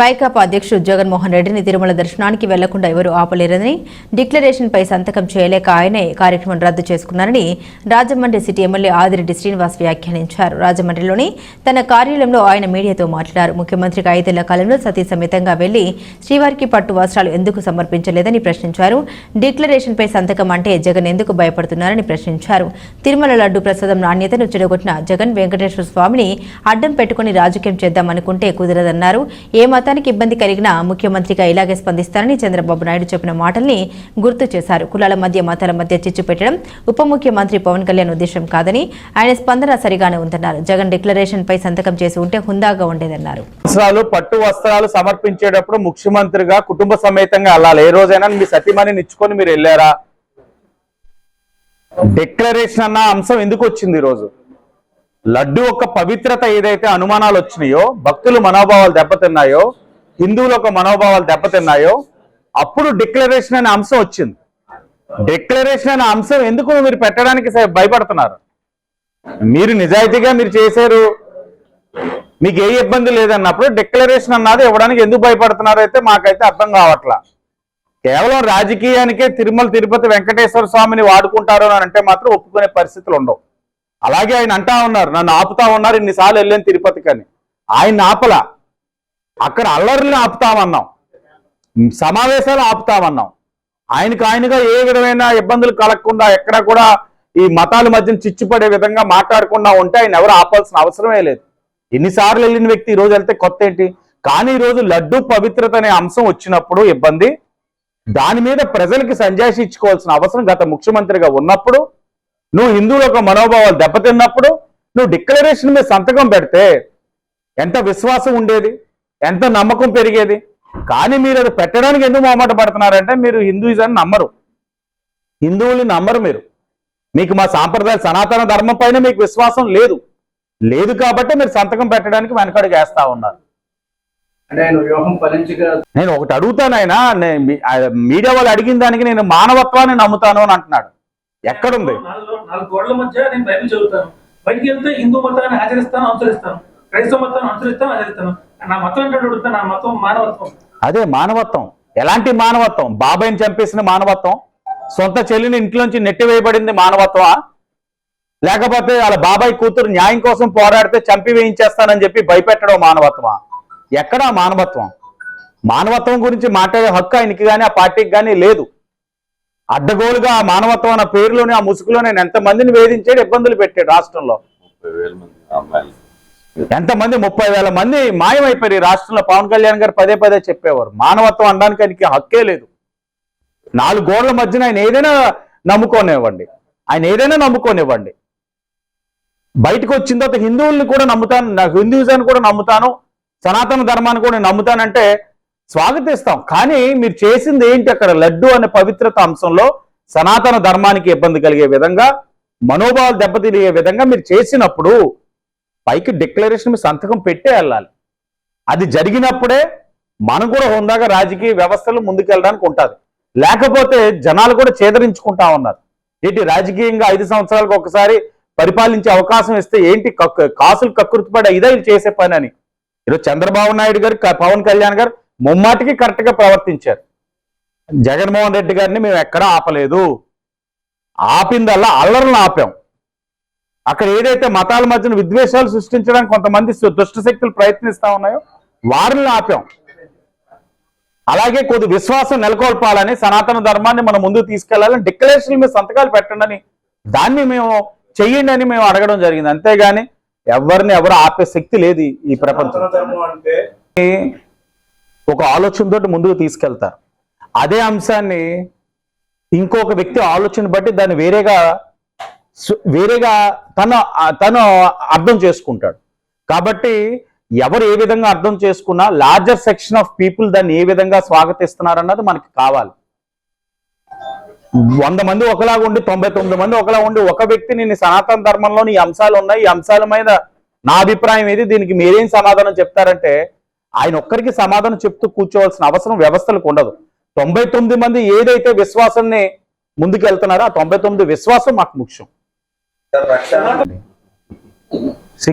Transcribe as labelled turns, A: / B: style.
A: వైకాపా అధ్యక్షుడు జగన్మోహన్ రెడ్డిని తిరుమల దర్శనానికి వెళ్ళకుండా ఎవరూ ఆపలేరని డిక్లరేషన్పై సంతకం చేయలేక ఆయనే కార్యక్రమం రద్దు చేసుకున్నారని రాజమండ్రి సిటీ ఎమ్మెల్యే ఆదిరెడ్డి శ్రీనివాస్ వ్యాఖ్యానించారు. రాజమండ్రిలోని తన కార్యాలయంలో ఆయన మీడియాతో మాట్లాడారు. ముఖ్యమంత్రికి ఐదేళ్ళ కాలంలో సతీ సమేతంగా వెళ్ళి శ్రీవారికి పట్టు వస్త్రాలు ఎందుకు సమర్పించలేదని ప్రశ్నించారు. డిక్లరేషన్పై సంతకం అంటే జగన్ ఎందుకు భయపడుతున్నారని ప్రశ్నించారు. తిరుమల లడ్డు ప్రసాదం నాణ్యతను చెడగొట్టిన జగన్ వెంకటేశ్వర స్వామిని అడ్డం పెట్టుకుని రాజకీయం చేద్దామనుకుంటే కుదరదన్నారు. ఏ మతానికి ఇబ్బంది కలిగినా ముఖ్యమంత్రిగా ఇలాగే స్పందిస్తారని చంద్రబాబు నాయుడు చెప్పిన మాటల్ని గుర్తు చేశారు. కులాల మధ్య మతాల మధ్య చిచ్చు పెట్టడం ఉప ముఖ్యమంత్రి పవన్ కళ్యాణ్ ఉద్దేశం కాదని ఆయన స్పందన సరిగానే ఉందన్నారు. జగన్ డిక్లరేషన్ పై సంతకం చేసి ఉంటే హుందాగా ఉండేదన్నారు.
B: పట్టు వస్త్రాలు సమర్పించేటప్పుడు ముఖ్యమంత్రిగా కుటుంబ సమేతంగా వెళ్ళాలి. ఏ రోజైనా మీ సతీమణిని ఇచ్చుకొని మీరు వెళ్ళారా? డిక్లరేషన్ అన్న అంశం ఎందుకు వచ్చింది ఈ రోజు లడ్డు యొక్క పవిత్రత ఏదైతే అనుమానాలు వచ్చినాయో భక్తులు మనోభావాలు దెబ్బతిన్నాయో హిందువుల యొక్క మనోభావాలు దెబ్బతిన్నాయో అప్పుడు డిక్లరేషన్ అనే అంశం వచ్చింది. డిక్లరేషన్ అనే అంశం ఎందుకు మీరు పెట్టడానికి భయపడుతున్నారు? మీరు నిజాయితీగా మీరు చేశారు. మీకు ఏ ఇబ్బంది లేదన్నప్పుడు డిక్లరేషన్ అన్నది ఇవ్వడానికి ఎందుకు భయపడుతున్నారో అయితే మాకైతే అర్థం కావట్లా. కేవలం రాజకీయానికే తిరుమల తిరుపతి వెంకటేశ్వర స్వామిని వాడుకుంటారు అని అంటే మాత్రం ఒప్పుకునే పరిస్థితులు ఉండవు. అలాగే ఆయన అంటా ఉన్నారు నన్ను ఆపుతా ఉన్నారు ఇన్నిసార్లు వెళ్ళాను తిరుపతికి అని ఆయన ఆపలా. అక్కడ అల్లర్లను ఆపుతామన్నాం. సమావేశాలు ఆపుతామన్నాం. ఆయనకు ఆయనగా ఏ విధమైన ఇబ్బందులు కలగకుండా ఎక్కడ కూడా ఈ మతాల మధ్యన చిచ్చుపడే విధంగా మాట్లాడకుండా ఉంటే ఆయన ఎవరు ఆపాల్సిన అవసరమే లేదు. ఎన్నిసార్లు వెళ్ళిన వ్యక్తి ఈ రోజు వెళ్తే కొత్త ఏంటి? కానీ ఈ రోజు లడ్డు పవిత్రత అనే అంశం వచ్చినప్పుడు ఇబ్బంది. దాని మీద ప్రజలకి సంజాయిషి ఇచ్చుకోవాల్సిన అవసరం గత ముఖ్యమంత్రిగా ఉన్నప్పుడు నువ్వు హిందువుల యొక్క మనోభావాలు దెబ్బతిన్నప్పుడు నువ్వు డిక్లరేషన్ మీద సంతకం పెడితే ఎంత విశ్వాసం ఉండేది? ఎంత నమ్మకం పెరిగేది? కానీ మీరు అది పెట్టడానికి ఎందుకు మొహమాట పడుతున్నారంటే మీరు హిందూయిజాన్ని నమ్మరు. హిందువుల్ని నమ్మరు మీరు. మీకు మా సాంప్రదాయ సనాతన ధర్మం పైన మీకు విశ్వాసం లేదు. లేదు కాబట్టి మీరు సంతకం పెట్టడానికి వెనకడుగు వేస్తా ఉన్నారు. నేను ఒకటి అడుగుతాను ఆయన మీడియా వాళ్ళు అడిగిన దానికి నేను మానవత్వాన్ని నమ్ముతాను అని అంటున్నాడు. ఎక్కడుంది?
C: నాలుగు గోడల మధ్య నేను బైబిల్ చదువుతాను. బయటికి వెళ్తే హిందూ మతాన్ని ఆచరిస్తాను అనుసరిస్తాను. క్రైస్తవ మతాన్ని అనుసరిస్తాను ఆచరిస్తాను. నా మతం అంటే అడుగుతాను నా మతం మానవత్వం.
B: అదే మానవత్వం. ఎలాంటి మానవత్వం? బాబాయిని చంపేసిన మానవత్వం? సొంత చెల్లిని ఇంట్లోంచి నెట్టివేయబడింది మానవత్వమా? లేకపోతే వాళ్ళ బాబాయ్ కూతురు న్యాయం కోసం పోరాడితే చంపి వేయించేస్తానని చెప్పి భయపెట్టడం మానవత్వమా? ఎక్కడా మానవత్వం? మానవత్వం గురించి మాట్లాడే హక్కు ఆయనకి కానీ ఆ పార్టీకి కానీ లేదు. అడ్డగోలుగా ఆ మానవత్వం అన్న పేరులోనే ఆ ముసుగులో నేను ఎంతమందిని వేధించాడు ఇబ్బందులు పెట్టాడు రాష్ట్రంలో. ఎంతమంది? ముప్పై వేల మంది మాయమైపోయారు ఈ రాష్ట్రంలో. పవన్ కళ్యాణ్ గారు పదే పదే చెప్పేవారు మానవత్వం అనడానికి ఆయనకి హక్కే లేదు. నాలుగు గోడల మధ్యన ఆయన ఏదైనా నమ్ముకోనివ్వండి. ఆయన ఏదైనా నమ్ముకోనివ్వండి. బయటకు వచ్చిన తర్వాత హిందువుల్ని కూడా నమ్ముతాను నాకు హిందూయిజాన్ని కూడా నమ్ముతాను సనాతన ధర్మాన్ని కూడా నేను నమ్ముతానంటే స్వాగతిస్తాం. కానీ మీరు చేసింది ఏంటి అక్కడ? లడ్డు అనే పవిత్రత అంశంలో సనాతన ధర్మానికి ఇబ్బంది కలిగే విధంగా మనోభావాలు దెబ్బతిరిగే విధంగా మీరు చేసినప్పుడు పైకి డిక్లరేషన్ మీ సంతకం పెట్టే వెళ్ళాలి. అది జరిగినప్పుడే మనం కూడా హుందాగా రాజకీయ వ్యవస్థలు ముందుకెళ్ళడానికి ఉంటుంది. లేకపోతే జనాలు కూడా చేదరించుకుంటా ఉన్నారు. ఏంటి? రాజకీయంగా ఐదు సంవత్సరాలకు ఒకసారి పరిపాలించే అవకాశం ఇస్తే ఏంటి? కక్కు- కాసులు కక్కుర్తిపడే ఇదే చేసే పని అని. ఈరోజు చంద్రబాబు నాయుడు గారు పవన్ కళ్యాణ్ గారు ముమ్మాటికి కరెక్ట్గా ప్రవర్తించారు. జగన్మోహన్ రెడ్డి గారిని మేము ఎక్కడా ఆపలేదు. ఆపిందల్లా అల్లర్లను ఆపాం. అక్కడ ఏదైతే మతాల మధ్యన విద్వేషాలు సృష్టించడానికి కొంతమంది దుష్ట శక్తులు ప్రయత్నిస్తా ఉన్నాయో వారిని ఆపాం. అలాగే కొద్ది విశ్వాసం నెలకొల్పాలని సనాతన ధర్మాన్ని మనం ముందుకు తీసుకెళ్ళాలని డిక్లరేషన్ మీద సంతకాలు పెట్టండి అని దాన్ని మేము చెయ్యండి అని మేము అడగడం జరిగింది. అంతేగాని ఎవరిని ఎవరు ఆపే శక్తి లేదు ఈ- ప్రపంచం. ఒక ఆలోచనతో ముందుకు తీసుకెళ్తారు. అదే అంశాన్ని ఇంకొక వ్యక్తి ఆలోచన బట్టి దాన్ని వేరేగా వేరేగా తను తను అర్థం చేసుకుంటాడు. కాబట్టి ఎవరు ఏ విధంగా అర్థం చేసుకున్నా లార్జర్ సెక్షన్ ఆఫ్ పీపుల్ దాన్ని ఏ విధంగా స్వాగతిస్తున్నారన్నది మనకి కావాలి. వంద మంది ఒకలాగా ఉండి తొంభై తొమ్మిది మంది ఒకలా ఉండి ఒక వ్యక్తి నేను సనాతన ధర్మంలోని ఈ అంశాలు ఉన్నాయి. ఈ అంశాల మీద నా అభిప్రాయం ఏది? దీనికి మీరేం సమాధానం చెప్తారంటే ఆయన ఒక్కరికి సమాధానం చెప్తూ కూర్చోవలసిన అవసరం వ్యవస్థలకు ఉండదు. తొంభై తొమ్మిది మంది ఏదైతే విశ్వాసాన్ని ముందుకెళ్తున్నారో ఆ తొంభై తొమ్మిది విశ్వాసం మాకు ముఖ్యం.